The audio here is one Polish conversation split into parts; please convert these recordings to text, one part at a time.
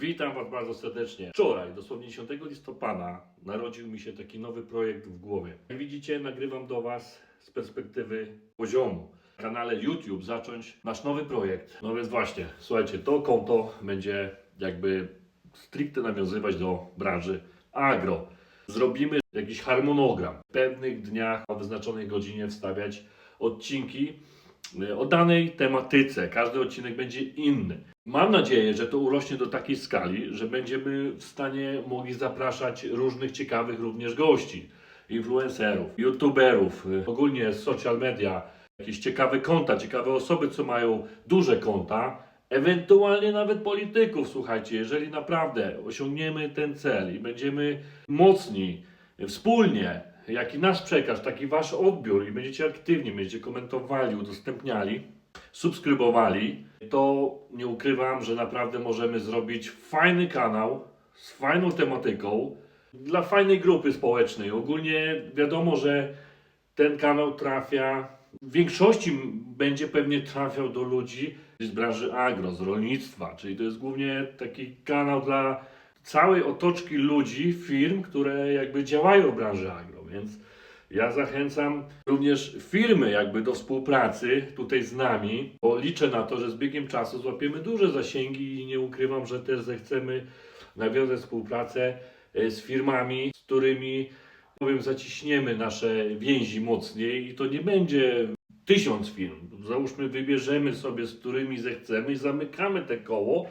Witam Was bardzo serdecznie. Wczoraj, dosłownie 10 listopada, narodził mi się taki nowy projekt w głowie. Jak widzicie, nagrywam do Was z perspektywy poziomu. Na kanale YouTube zacząć nasz nowy projekt. No więc właśnie, słuchajcie, to konto będzie jakby stricte nawiązywać do branży agro. Zrobimy jakiś harmonogram. W pewnych dniach o wyznaczonej godzinie wstawiać odcinki o danej tematyce. Każdy odcinek będzie inny. Mam nadzieję, że to urośnie do takiej skali, że będziemy w stanie mogli zapraszać różnych ciekawych również gości, influencerów, youtuberów, y, ogólnie social media, jakieś ciekawe konta, ciekawe osoby, co mają duże konta, ewentualnie nawet polityków, słuchajcie, jeżeli naprawdę osiągniemy ten cel i będziemy mocni wspólnie, jaki nasz przekaz, taki wasz odbiór i będziecie aktywni, będziecie komentowali, udostępniali, subskrybowali, to nie ukrywam, że naprawdę możemy zrobić fajny kanał z fajną tematyką dla fajnej grupy społecznej. Ogólnie wiadomo, że ten kanał trafia, w większości będzie pewnie trafiał do ludzi z branży agro, z rolnictwa, czyli to jest głównie taki kanał dla całej otoczki ludzi, firm, które jakby działają w branży agro, więc ja zachęcam również firmy jakby do współpracy tutaj z nami, bo liczę na to, że z biegiem czasu złapiemy duże zasięgi i nie ukrywam, że też zechcemy nawiązać współpracę e, z firmami, z którymi powiem, zaciśniemy nasze więzi mocniej i to nie będzie tysiąc firm. Załóżmy, wybierzemy sobie, z którymi zechcemy i zamykamy te koło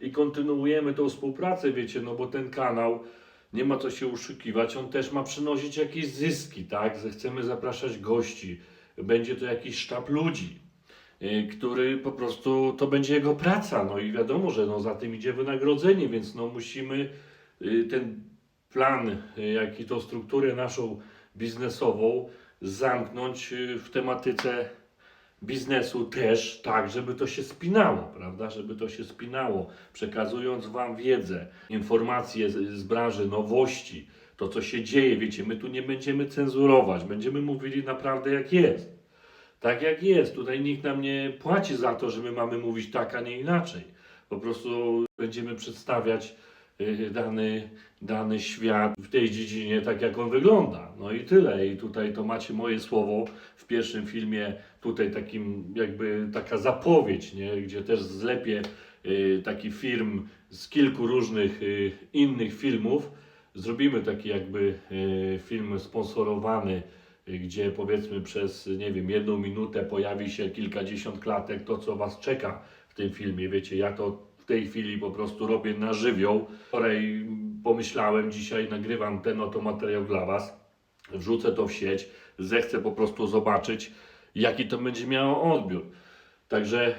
i kontynuujemy tą współpracę, wiecie, no bo ten kanał nie ma co się uszukiwać, on też ma przynosić jakieś zyski, tak? Zechcemy zapraszać gości, będzie to jakiś sztab ludzi, y, który po prostu, to będzie jego praca, no i wiadomo, że no za tym idzie wynagrodzenie, więc no musimy y, ten plan, y, jak i tą strukturę naszą biznesową zamknąć w tematyce biznesu też tak, żeby to się spinało, prawda? Żeby to się spinało, przekazując Wam wiedzę, informacje z, z branży, nowości, to co się dzieje, wiecie, my tu nie będziemy cenzurować, będziemy mówili naprawdę jak jest. Tak jak jest, tutaj nikt nam nie płaci za to, że my mamy mówić tak, a nie inaczej. Po prostu będziemy przedstawiać dany, dany świat w tej dziedzinie tak, jak on wygląda. No i tyle. I tutaj to macie moje słowo w pierwszym filmie, tutaj takim jakby taka zapowiedź, nie? gdzie też zlepię y, taki film z kilku różnych y, innych filmów. Zrobimy taki jakby y, film sponsorowany, y, gdzie powiedzmy przez, nie wiem, jedną minutę pojawi się kilkadziesiąt klatek, to co Was czeka w tym filmie. Wiecie, ja to tej chwili po prostu robię na żywioł. Wczoraj pomyślałem, dzisiaj nagrywam ten oto materiał dla Was. Wrzucę to w sieć, zechcę po prostu zobaczyć, jaki to będzie miało odbiór. Także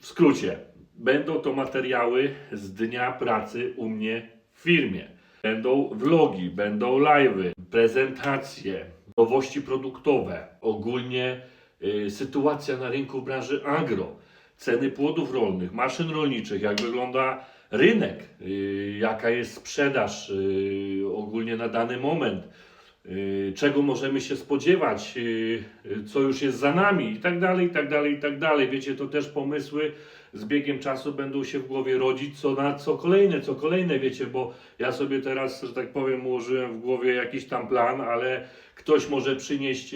w skrócie, będą to materiały z dnia pracy u mnie w firmie. Będą vlogi, będą live'y, prezentacje, nowości produktowe, ogólnie y, sytuacja na rynku branży agro, ceny płodów rolnych, maszyn rolniczych, jak wygląda rynek, y, jaka jest sprzedaż y, ogólnie na dany moment, y, czego możemy się spodziewać, co już jest za nami i tak dalej, i tak dalej, i tak dalej. Wiecie, to też pomysły z biegiem czasu będą się w głowie rodzić, co na co kolejne, co kolejne, wiecie, bo ja sobie teraz, że tak powiem, ułożyłem w głowie jakiś tam plan, ale ktoś może przynieść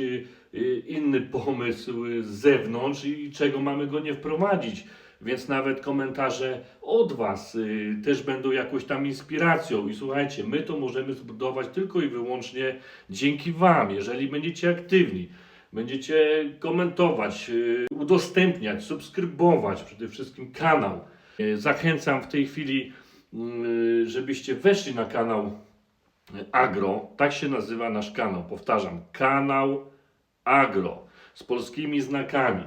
inny pomysł y, z zewnątrz i czego mamy go nie wprowadzić. Więc nawet komentarze od Was y, też będą jakąś tam inspiracją. I słuchajcie, my to możemy zbudować tylko i wyłącznie dzięki Wam, jeżeli będziecie aktywni. Będziecie komentować, y, udostępniać, subskrybować przede wszystkim kanał. Y, Zachęcam w tej chwili, y, żebyście weszli na kanał Agro. Tak się nazywa nasz kanał. Powtarzam, kanał Agro z polskimi znakami.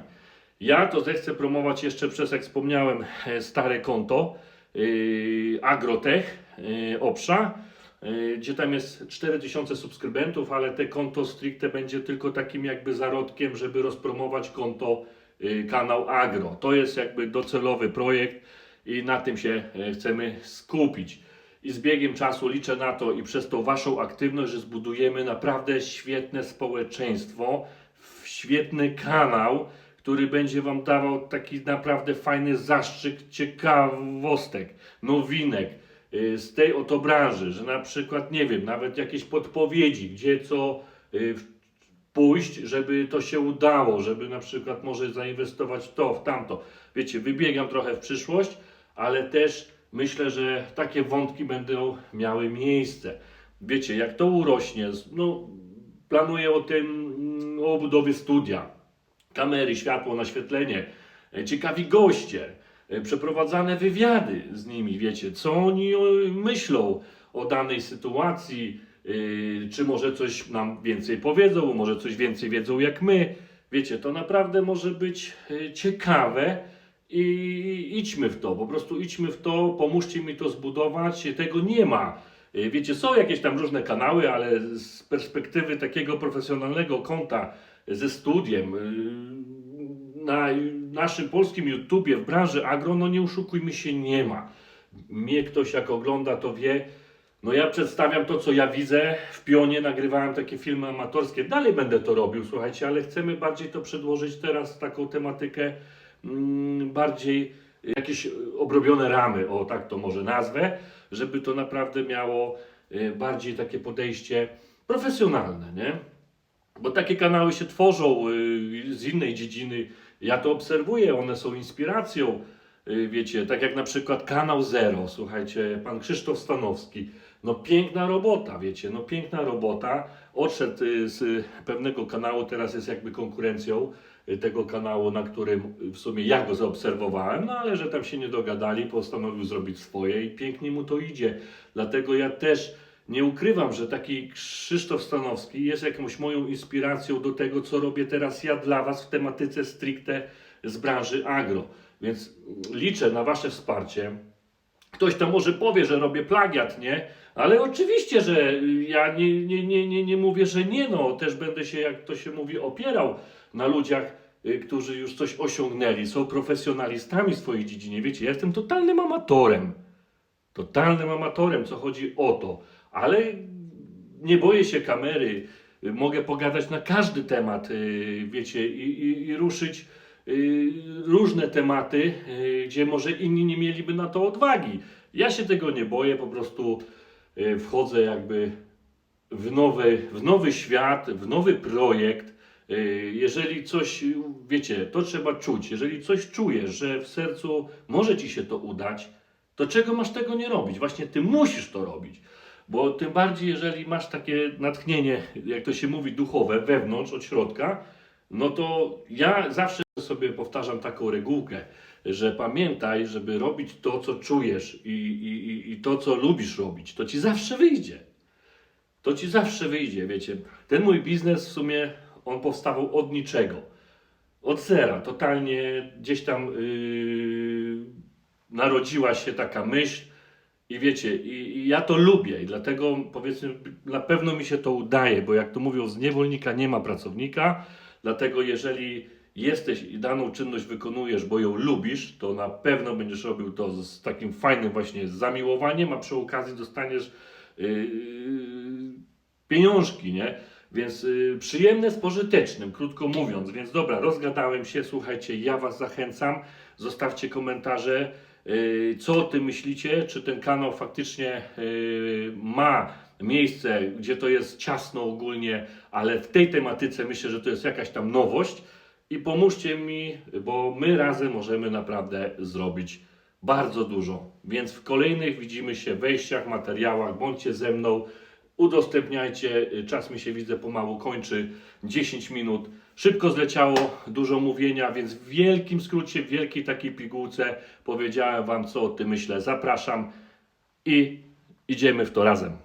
Ja to zechcę promować jeszcze przez, jak wspomniałem, e, stare konto yy, Agrotech yy, Obsza, yy, gdzie tam jest 4000 subskrybentów, ale te konto stricte będzie tylko takim jakby zarodkiem, żeby rozpromować konto yy, kanał Agro. To jest jakby docelowy projekt i na tym się chcemy skupić. I z biegiem czasu liczę na to i przez tą Waszą aktywność, że zbudujemy naprawdę świetne społeczeństwo, świetny kanał, który będzie Wam dawał taki naprawdę fajny zastrzyk ciekawostek, nowinek y, z tej oto branży, że na przykład, nie wiem, nawet jakieś podpowiedzi, gdzie co y, pójść, żeby to się udało, żeby na przykład może zainwestować w to, w tamto. Wiecie, wybiegam trochę w przyszłość, ale też myślę, że takie wątki będą miały miejsce. Wiecie, jak to urośnie, no planuję o tym, mm, o budowie studia, kamery, światło, naświetlenie, e, ciekawi goście, e, przeprowadzane wywiady z nimi, wiecie, co oni o, myślą o danej sytuacji, yy, czy może coś nam więcej powiedzą, może coś więcej wiedzą jak my. Wiecie, to naprawdę może być ciekawe i idźmy w to, po prostu idźmy w to, pomóżcie mi to zbudować, tego nie ma. Yy, Wiecie, są jakieś tam różne kanały, ale z perspektywy takiego profesjonalnego konta ze studiem, yy, na naszym polskim YouTubie w branży agro, no nie oszukujmy się, nie ma. Mnie ktoś jak ogląda, to wie, no ja przedstawiam to, co ja widzę. W pionie nagrywałem takie filmy amatorskie. Dalej będę to robił, słuchajcie, ale chcemy bardziej to przedłożyć teraz, taką tematykę bardziej jakieś obrobione ramy, o tak to może nazwę, żeby to naprawdę miało y, bardziej takie podejście profesjonalne, nie? Bo takie kanały się tworzą y, z innej dziedziny. Ja to obserwuję, one są inspiracją. Y, Wiecie, tak jak na przykład kanał Zero, słuchajcie, pan Krzysztof Stanowski. No piękna robota, wiecie, no piękna robota. Odszedł z pewnego kanału, teraz jest jakby konkurencją tego kanału, na którym w sumie ja go zaobserwowałem, no ale że tam się nie dogadali, postanowił zrobić swoje i pięknie mu to idzie. Dlatego ja też nie ukrywam, że taki Krzysztof Stanowski jest jakąś moją inspiracją do tego, co robię teraz ja dla Was w tematyce stricte z branży agro. Więc liczę na Wasze wsparcie. Ktoś tam może powie, że robię plagiat, nie? Ale oczywiście, że ja nie, nie, nie, nie, nie mówię, że nie, no. Też będę się, jak to się mówi, opierał na ludziach, y, którzy już coś osiągnęli, są profesjonalistami w swojej dziedzinie. Wiecie, ja jestem totalnym amatorem. Totalnym amatorem, co chodzi o to. Ale nie boję się kamery. Mogę pogadać na każdy temat, y, wiecie, i, i, i ruszyć y, różne tematy, gdzie może inni nie mieliby na to odwagi. Ja się tego nie boję, po prostu wchodzę jakby w nowy, w nowy świat, w nowy projekt. Y, Jeżeli coś, wiecie, to trzeba czuć. Jeżeli coś czujesz, że w sercu może ci się to udać, to czego masz tego nie robić? Właśnie ty musisz to robić. Bo tym bardziej, jeżeli masz takie natchnienie, jak to się mówi, duchowe, wewnątrz, od środka, no to ja zawsze sobie powtarzam taką regułkę, że pamiętaj, żeby robić to, co czujesz i, i- i to, co lubisz robić, to ci zawsze wyjdzie. To ci zawsze wyjdzie, wiecie. Ten mój biznes w sumie, on powstawał od niczego. Od zera, totalnie gdzieś tam yy, narodziła się taka myśl i wiecie, i, i ja to lubię i dlatego powiedzmy, na pewno mi się to udaje, bo jak to mówią, z niewolnika nie ma pracownika, dlatego jeżeli jesteś i daną czynność wykonujesz, bo ją lubisz, to na pewno będziesz robił to z takim fajnym właśnie zamiłowaniem, a przy okazji dostaniesz yy, pieniążki, nie? Więc y, przyjemne z pożytecznym, krótko mówiąc. Więc dobra, rozgadałem się, słuchajcie, ja Was zachęcam. Zostawcie komentarze, y, co o tym myślicie, czy ten kanał faktycznie y, ma miejsce, gdzie to jest ciasno ogólnie, ale w tej tematyce myślę, że to jest jakaś tam nowość. I pomóżcie mi, bo my razem możemy naprawdę zrobić bardzo dużo. Więc w kolejnych widzimy się wejściach, materiałach. Bądźcie ze mną, udostępniajcie. Czas mi się widzę pomału kończy. 10 minut. Szybko zleciało, dużo mówienia, więc w wielkim skrócie, w wielkiej takiej pigułce powiedziałem Wam, co o tym myślę. Zapraszam i idziemy w to razem.